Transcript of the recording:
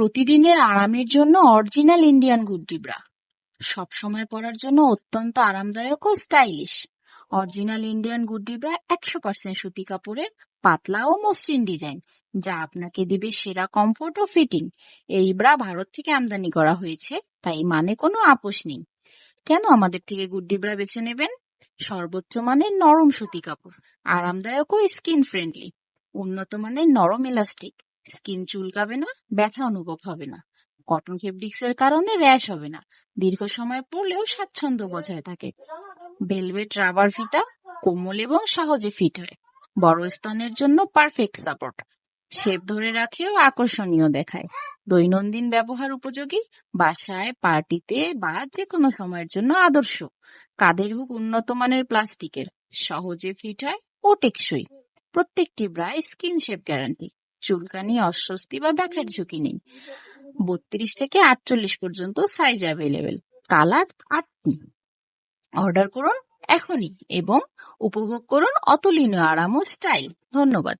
প্রতিদিনের আরামের জন্য অরিজিনাল ইন্ডিয়ান গুড্ডি ব্রা সবসময় পরার জন্য অত্যন্ত আরামদায়ক ও stylish. Original Indian Guddi bra একশো পার্সেন্ট সুতি কাপড়ের, পাতলা ও মসৃণ ডিজাইন, যা আপনাকে দিবে সেরা কমফোর্ট ও ফিটিং। এই ব্রা ভারত থেকে আমদানি করা হয়েছে, তাই মানে কোনো আপোষ নেই। কেন আমাদের থেকে গুড্ডি ব্রা বেছে নেবেন? সর্বোচ্চ মানের নরম সুতি কাপড়, আরামদায়ক ও স্কিন ফ্রেন্ডলি, উন্নত মানের নরম ইলাস্টিক স্কিন চুলকাবে না, ব্যথা অনুভব হবে না। কটন ফেব্রিক্স এর কারণে র্যাশ হবে না। দীর্ঘ সময় পরলেও স্বাচ্ছন্দ্য বজায় থাকে। ভেলভেট রাবার ফিতা কোমল এবং সহজে ফিট হয়। বড় স্তনের জন্য পারফেক্ট সাপোর্ট। শেপ ধরে রাখেও আকর্ষণীয় দেখায়। দৈনন্দিন ব্যবহার উপযোগী, বাসায়, পার্টিতে বা যে কোনো সময়ের জন্য আদর্শ। কাদের হুক উন্নত মানের প্লাস্টিকের। সহজে ফিট হয় ও টেকসই। প্রত্যেকটি ব্রায় স্কিন শেপ গ্যারান্টি। চুলকানি, অস্বস্তি বা ব্যথার ঝুঁকি নেই। বত্রিশ থেকে আটচল্লিশ পর্যন্ত সাইজ অ্যাভেলেবেল কালার আটটি। অর্ডার করুন এখনই এবং উপভোগ করুন অতুলনীয় আরাম ও স্টাইল ধন্যবাদ।